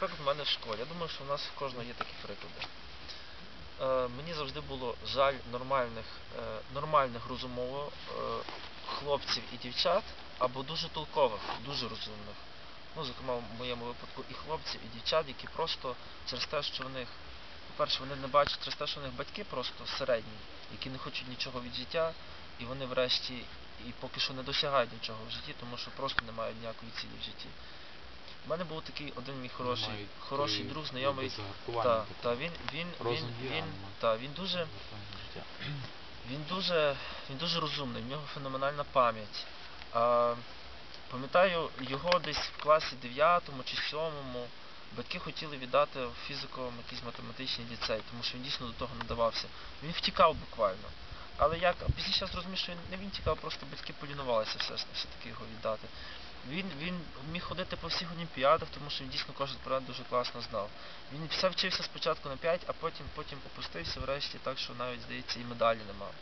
наприклад, в мене в школі. Я думаю, що в нас в кожного є такі приклади. Е, мені завжди було жаль нормальних, е, нормальних розумово е, хлопців і дівчат, або дуже толкових, дуже розумних. Ну, зокрема, в моєму випадку і хлопців, і дівчат, які просто через те, що в них, по-перше, вони не бачать через те, що в них батьки просто середні, які не хочуть нічого від життя, і вони врешті і поки що не досягають нічого в житті, тому що просто не мають ніякої цілі в житті. У мене був такий один мій хороший, хороший друг, знайомий. Та, та, він, він, він, він, та, він дуже, він дуже, він дуже розумний, в нього феноменальна пам'ять. А, пам'ятаю, його десь в класі 9 чи 7 батьки хотіли віддати в фізико якийсь математичний ліцей, тому що він дійсно до того надавався. Він втікав буквально. Але як, пізніше зрозумів, що він не він тікав, просто батьки полінувалися все, ж- все-таки його віддати. Він, він міг ходити по всіх олімпіадах, тому що він дійсно кожен предмет дуже класно знав. Він все вчився спочатку на 5, а потім, потім опустився врешті так, що навіть, здається, і медалі не мав.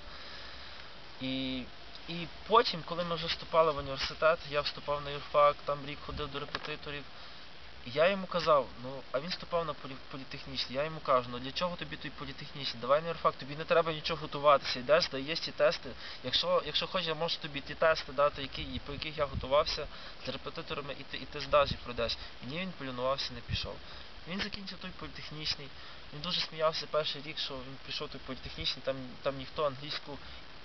І, і потім, коли ми вже вступали в університет, я вступав на юрфак, там рік ходив до репетиторів. Я йому казав, ну, а він вступав на полі, політехнічний. Я йому кажу, ну для чого тобі той політехнічний? Давай на юрфак, тобі не треба нічого готуватися. Йдеш, здаєш ці тести. Якщо, якщо хочеш, я можу тобі ті тести дати, які, і по яких я готувався з репетиторами, і ти, і ти здаш і пройдеш. Ні, він полінувався, не пішов. Він закінчив той політехнічний. Він дуже сміявся перший рік, що він пішов той політехнічний, там, там ніхто англійську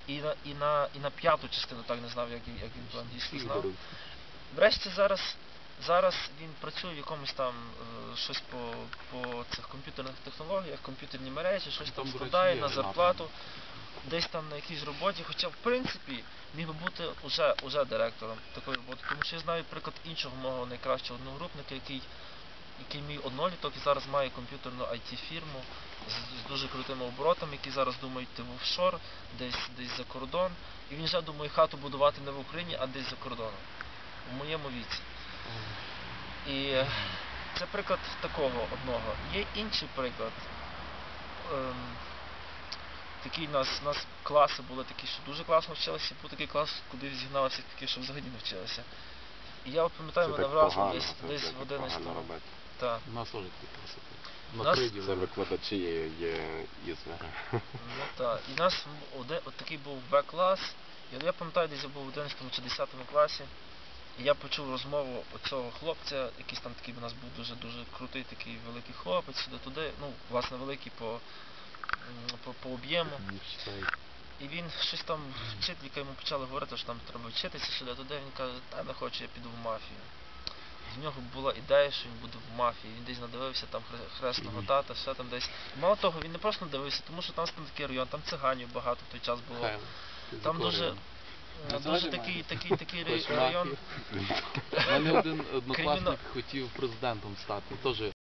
і на, і, на, і на п'яту частину так не знав, як, як він по англійську знав. Врешті зараз, зараз він працює в якомусь там е, щось по, по цих комп'ютерних технологіях, комп'ютерні мережі, щось Ну, там складає на зарплату, десь там на якійсь роботі, хоча в принципі міг би бути уже, уже директором такої роботи. Тому що я знаю приклад іншого мого найкращого одногрупника, який, який мій одноліток і зараз має комп'ютерну IT-фірму з, з дуже крутими оборотами, які зараз думають йти в офшор, десь, десь за кордон. І він вже думає хату будувати не в Україні, а десь за кордоном. У моєму віці. І е, це приклад такого одного. Є інший приклад. Ем, такий у нас, у нас класи були такі, що дуже класно вчилися, був такий клас, куди зігналися такі, що взагалі не вчилися. І я пам'ятаю, мене так вразило десь, це десь в 11 погано робити. та, У нас теж такі красоти. Нас-. Це викладачі є, є ізми. ну, та. І у нас один, от такий був Б-клас. І я пам'ятаю, десь я був в 11 чи 10 класі. Я почув розмову оцього хлопця, якийсь там такий у нас був дуже-дуже крутий такий великий хлопець, сюди-туди, ну, власне, великий по, по, по об'єму. І він щось там, вчителька йому почала говорити, що там треба вчитися сюди, туди. Він каже, та не хочу, я піду в мафію. В нього була ідея, що він буде в мафії. Він десь надивився там хре- хресного тата, все там десь. Мало того, він не просто надивився, тому що там такий район, там циганів багато в той час було. Там дуже, Ну, дуже такий, такий, такий район. У мене один однокласник хотів президентом стати. Теж